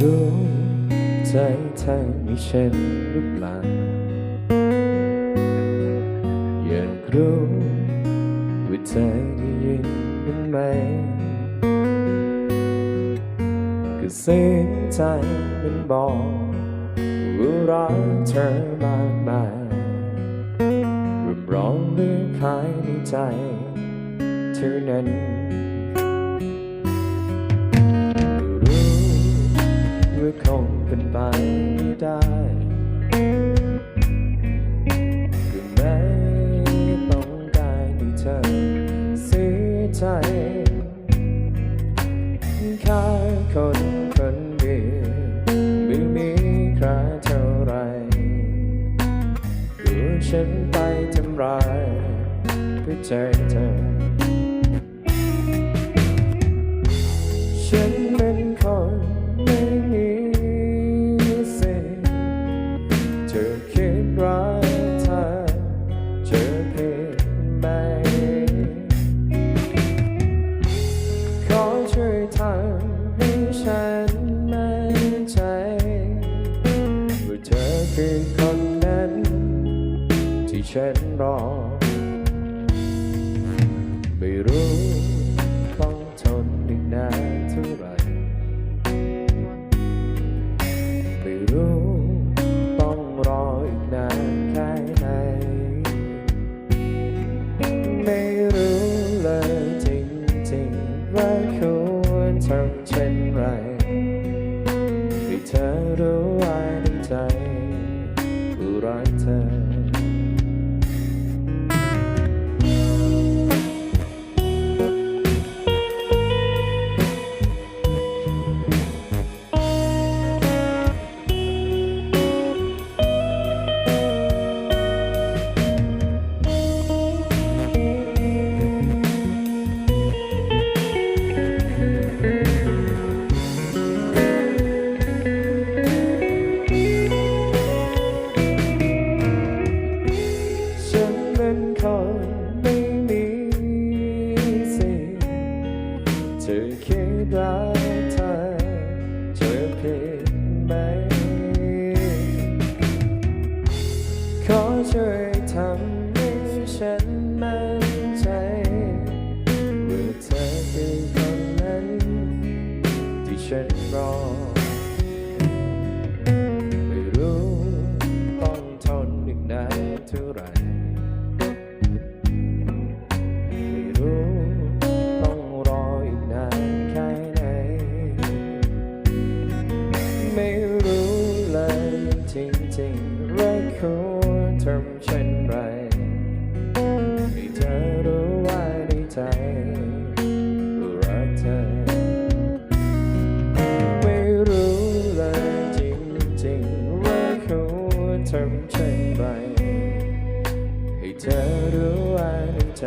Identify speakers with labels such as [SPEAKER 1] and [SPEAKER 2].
[SPEAKER 1] รู้ใจเธอมีฉันหรือเปล่าอยากรู้ว่าเธอได้ยินมันไหมก็เสียงใจมันบอกว่ารักเธอมากมายรวมร้องเรื่องภายในใจเธอนั้น แค่คนคนเดียวไม่มีใครเท่าไหรรู้ฉันไปทำร้ายเพื่อใจเธอ ฉันเป็นคนไม่มีสิทธิ์จะคิด คือคนนั้น ที่ฉันรอ ฉันคนไม่มีสิทธิ์จะคิดรักเธอจะผิดไหม ขอช่วยทำให้ฉันมั่นใจว่าเธอคือคนนั้นที่ฉันรอ ริงๆว่าทำเช่นไรให้เธอรู้ไว้ในใจรักเธอ ไม่รู้เลยจริงๆว่าควรทำเช่นไรให้เธอรู้ไว้ในใจ